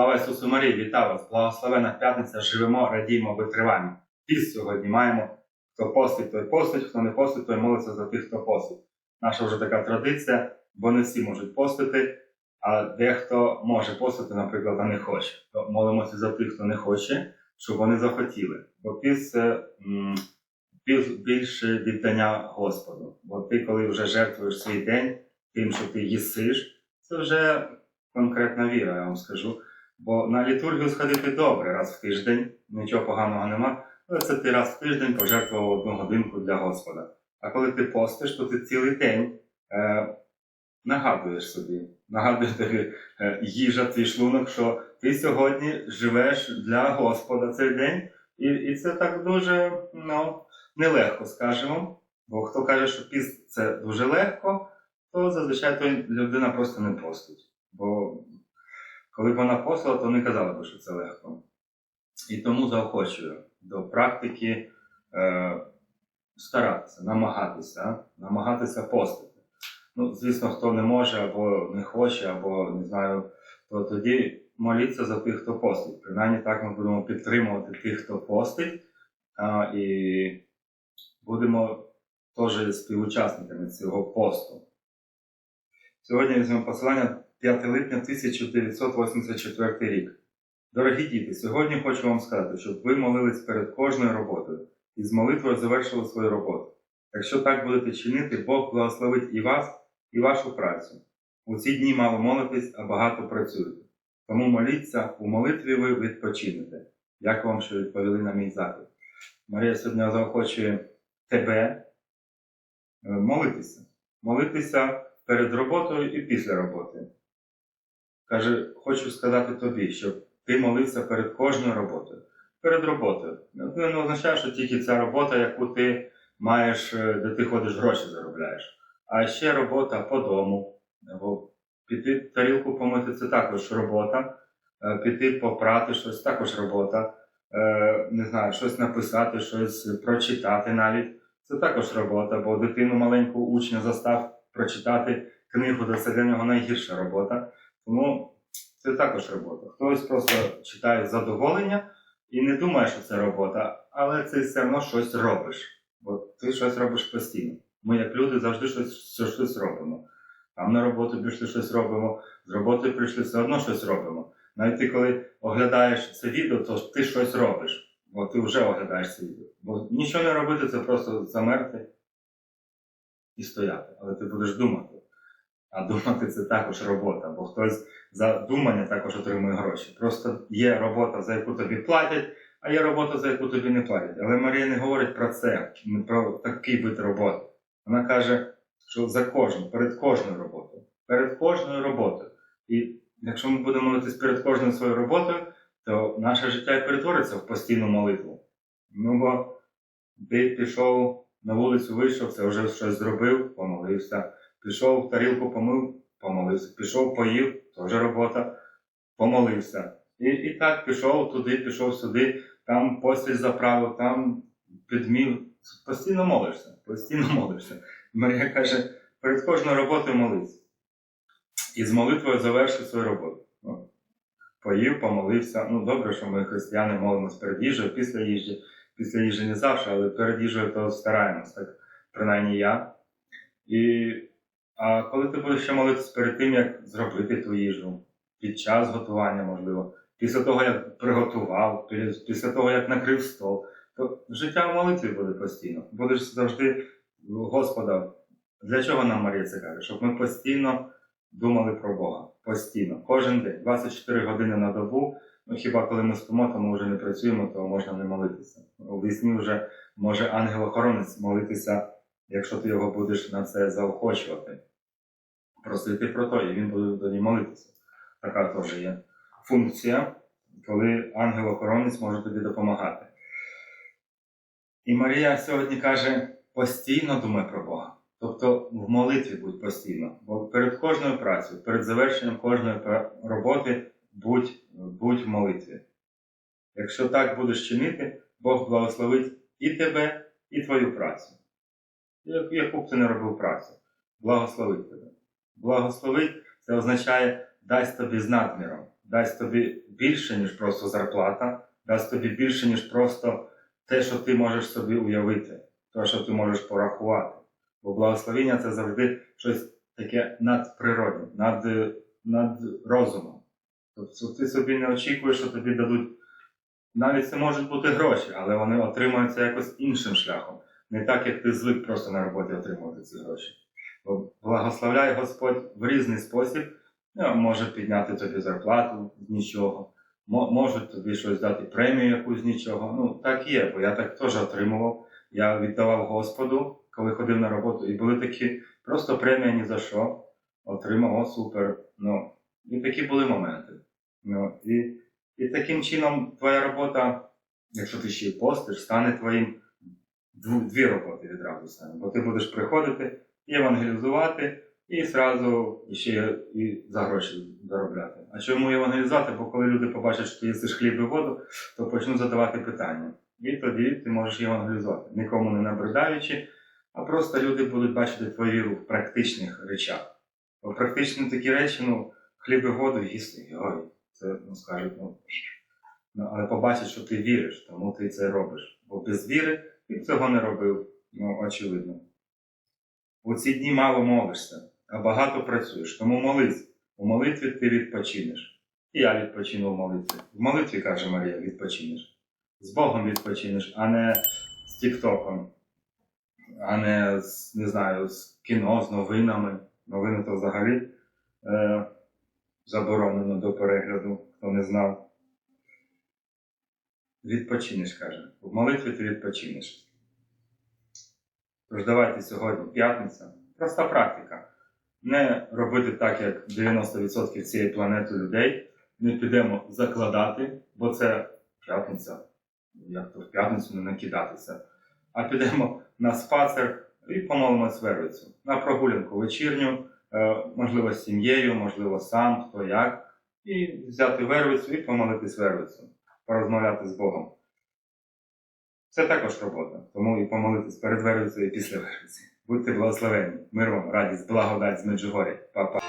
Слава Ісусу Марії, вітаю вас! Благословена п'ятниця, живемо, радіємо, витриваємо. Піст сьогодні маємо. Хто постить, той постить, хто не постить, той молиться за тих, хто постить. Наша вже така традиція, бо не всі можуть постити, а дехто може постити, наприклад, а не хоче. То молимося за тих, хто не хоче, щоб вони захотіли. Бо піст це більше віддання Господу. Бо ти, коли вже жертвуєш свій день тим, що ти їсиш, це вже конкретна віра, я вам скажу. Бо на літургію сходити добре раз в тиждень, нічого поганого нема. Але це ти раз в тиждень пожертвував одну годинку для Господа. А коли ти постиш, то ти цілий день е, нагадуєш собі, нагадує тобі е, їжа, твій шлунок, що ти сьогодні живеш для Господа цей день. І, і це так дуже ну, нелегко, скажемо. Бо хто каже, що піст це дуже легко, то зазвичай той людина просто не постить. Бо коли б вона постила, то не казала б, що це легко. І тому заохочую до практики е, старатися, намагатися, намагатися постити. Ну, звісно, хто не може або не хоче, або не знаю, то тоді моліться за тих, хто постить. Принаймні так ми будемо підтримувати тих, хто постить, а, і будемо теж співучасниками цього посту. Сьогодні візьмемо посилання 5 липня 1984 рік. Дорогі діти, сьогодні хочу вам сказати, щоб ви молились перед кожною роботою і з молитвою завершили свою роботу. Якщо так будете чинити, Бог благословить і вас, і вашу працю. У ці дні мало молитись, а багато працюєте. Тому моліться, у молитві ви відпочинете. Дякую вам, що відповіли на мій запит. Марія сьогодні заохочує тебе е, молитися. Молитися перед роботою і після роботи. Каже, хочу сказати тобі, щоб ти молився перед кожною роботою. Перед роботою. Це не означає, що тільки ця робота, яку ти маєш, е, де ти ходиш, гроші заробляєш. А ще робота по дому. Бо піти тарілку помити це також робота. Е, Піти попрати щось також робота. Е, Не знаю, щось написати, щось прочитати навіть. Це також робота, бо дитину маленьку учня застав прочитати книгу, це для нього найгірша робота. Тому це також робота. Хтось просто читає задоволення і не думає, що це робота, але ти все одно щось робиш. Бо ти щось робиш постійно. Ми, як люди, завжди щось, щось, робимо. Там на роботу пішли щось робимо, з роботи прийшли, все одно щось робимо. Навіть ти, коли оглядаєш це відео, то ти щось робиш, бо ти вже оглядаєш це відео. Бо нічого не робити, це просто замерти і стояти. Але ти будеш думати. А думати це також робота, бо хтось за думання також отримує гроші. Просто є робота, за яку тобі платять, а є робота, за яку тобі не платять. Але Марія не говорить про це, не про такий вид роботи. Вона каже, що за кожну, перед кожною роботою. Перед кожною роботою. І якщо ми будемо молитись перед кожною своєю роботою, то наше життя і перетвориться в постійну молитву. Ну бо ти пішов на вулицю, вийшов, це вже щось зробив, помолився. Пішов тарілку помив, помолився. Пішов, поїв, теж робота, помолився. І, і так пішов туди, пішов сюди, там постіль заправив, там підмів. Постійно молишся, постійно молишся. Марія каже, перед кожною роботою молись. І з молитвою завершив свою роботу. Ну, поїв, помолився. Ну, добре, що ми християни молимось перед їжею, після їжі. Після їжі не завжди, але перед їжею то стараємось, так принаймні я. І, а коли ти будеш ще молитися перед тим, як зробити ту їжу, під час готування, можливо, після того, як приготував, після того, як накрив стол, то життя в молитві буде постійно. Будеш завжди Господа. Для чого нам Марія це каже? Щоб ми постійно думали про Бога. Постійно, кожен день, 24 години на добу. Ну хіба коли ми спимо, то ми вже не працюємо, то можна не молитися. У вісні вже може ангел-охоронець молитися, якщо ти його будеш на це заохочувати. Просити про то, і він буде тоді молитися. Така теж є функція, коли ангел-охоронець може тобі допомагати. І Марія сьогодні каже: постійно думай про Бога. Тобто в молитві будь постійно. Бо перед кожною працею, перед завершенням кожної роботи будь, будь в молитві. Якщо так будеш чинити, Бог благословить і тебе, і твою працю. Яку б ти не робив працю, благословить тебе. Благословить це означає дасть тобі з надміром, дасть тобі більше, ніж просто зарплата, дасть тобі більше, ніж просто те, що ти можеш собі уявити, те, що ти можеш порахувати. Бо благословіння це завжди щось таке надприродне, над, над розумом. Тобто ти собі не очікуєш, що тобі дадуть. Навіть це можуть бути гроші, але вони отримуються якось іншим шляхом. Не так, як ти звик просто на роботі отримувати ці гроші. Благословляє Господь в різний спосіб, ну, може підняти тобі зарплату з нічого, мо- можуть тобі щось дати премію якусь з нічого. Ну, так є, бо я так теж отримував. Я віддавав Господу, коли ходив на роботу, і були такі просто премія ні за що. Отримав, супер. Ну, і такі були моменти. Ну, і, і таким чином твоя робота, якщо ти ще й постиш, стане твоїм дві роботи відразу стане. Бо ти будеш приходити і евангелізувати, і зразу ще і за гроші заробляти. А чому евангелізувати? Бо коли люди побачать, що ти їсиш хліб і воду, то почнуть задавати питання. І тоді ти можеш евангелізувати, нікому не набридаючи, а просто люди будуть бачити твою віру в практичних речах. Бо практичні такі речі, ну, хліб і воду їсти, ой, це ну, скажуть, ну, ну, але побачать, що ти віриш, тому ти це робиш. Бо без віри ти цього не робив, ну, очевидно. У ці дні мало молишся, а багато працюєш, тому молись. У молитві ти відпочинеш. І я відпочину в молитві. В молитві, каже Марія, відпочинеш. З Богом відпочинеш, а не з Тіктоком, а не з, не знаю, з кіно, з новинами. Новини то взагалі е, заборонено до перегляду, хто не знав. Відпочинеш, каже. В молитві ти відпочинеш. Тож давайте сьогодні, п'ятниця, проста практика. Не робити так, як 90% цієї планети людей. Не підемо закладати, бо це п'ятниця. Як то в п'ятницю не накидатися. А підемо на спацер і помолимось вервицю. На прогулянку вечірню, е, можливо, з сім'єю, можливо, сам, хто як. І взяти вервицю і помолитись вервицю, порозмовляти з Богом. Це також робота, тому і помолитись перед вервицею і після вервиці. Будьте благословені, мир вам, радість, благодать з Меджугорі. Па-па.